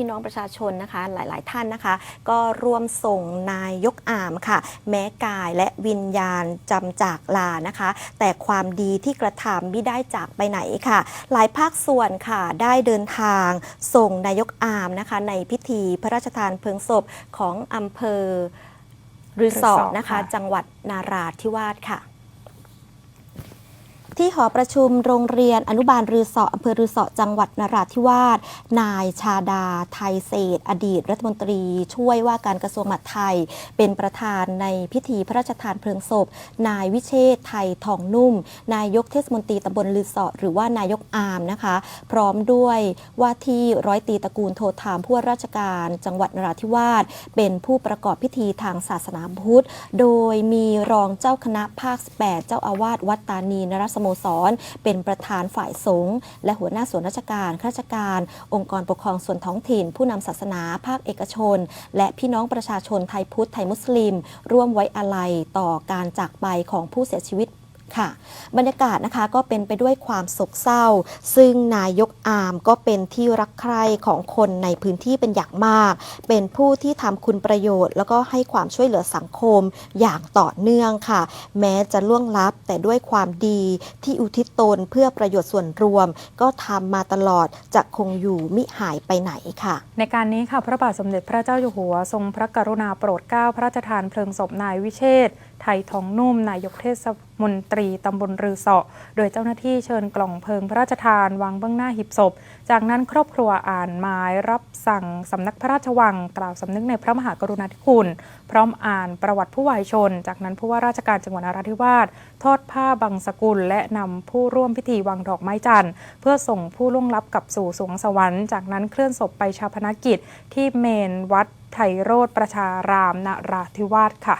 พี่น้องประชาชนนะคะ หลาย ๆ ท่านนะคะ ก็ร่วมส่งนายยกอามค่ะ แม้กายและวิญญาณจำจากลานะคะ แต่ความดีที่กระทำไม่ได้จากไปไหนค่ะ หลายภาคส่วนค่ะได้เดินทางส่งนายกอามนะคะ ในพิธีพระราชทานเพลิงศพของอำเภอรือสอรือสอนะคะค่ะจังหวัดนาราธิวาสค่ะ ที่หอประชุมโรงเรียนอนุบาลรือสออำเภอรือสอจังหวัดนราธิวาส นายชาดา ไทยเศษ อดีตรัฐมนตรี ช่วยว่าการกระทรวงมหาดไทย เป็นประธานในพิธีพระราชทานเพลิงศพ นายวิเชษไทยทองนุ่ม นายกเทศมนตรีตำบลลือสอหรือว่านายกอามนะคะ พร้อมด้วยว่าที่ร้อยตรีตระกูลโทธามผู้ว่าราชการจังหวัดนราธิวาส เป็นผู้ประกอบพิธีทางศาสนาพุทธ โดยมีรองเจ้าคณะภาค8เจ้าอาวาสวัดตานีนรสโมสร เป็นประธานฝ่ายสงฆ์และหัวหน้าส่วนราชการข้าราชการ องค์กรปกครองส่วนท้องถิ่น ผู้นำศาสนาภาคเอกชน และพี่น้องประชาชนไทยพุทธไทยมุสลิม ร่วมไว้อาลัยต่อการจากไปของผู้เสียชีวิต ค่ะ บรรยากาศนะคะก็เป็นไปด้วยความโศกเศร้า ซึ่งนายกอามก็เป็นที่รักใคร่ของคนในพื้นที่เป็นอย่างมาก เป็นผู้ที่ทำคุณประโยชน์ แล้วก็ให้ความช่วยเหลือสังคมอย่างต่อเนื่องค่ะ แม้จะล่วงลับแต่ด้วยความดีที่อุทิศตนเพื่อประโยชน์ส่วนรวม ก็ทำมาตลอดจะคงอยู่มิหายไปไหนค่ะ ในการนี้ค่ะพระบาทสมเด็จพระเจ้าอยู่หัวทรงพระกรุณาโปรดเกล้าพระราชทานเพลิงศพนายวิเชษ ไทยทองนุ่มนายกเทศมนตรีตำบลรือเสาะ โดยเจ้าหน้าที่เชิญกล่องเพลิงพระราชทานวางเบื้องหน้าหีบศพ จากนั้นครอบครัวอ่านหมายรับสั่งสำนักพระราชวัง กล่าวสำนึกในพระมหากรุณาธิคุณ พร้อมอ่านประวัติผู้วายชน จากนั้นผู้ว่าราชการจังหวัดนราธิวาสทอดผ้าบังสกุล และนำผู้ร่วมพิธีวางดอกไม้จันทร์ เพื่อส่งผู้ล่วงลับกลับสู่สวงสวรรค์ จากนั้นเคลื่อนศพไปชาพนกิจ ที่เมนวัดไทยโรธประชารามนราธิวาสค่ะ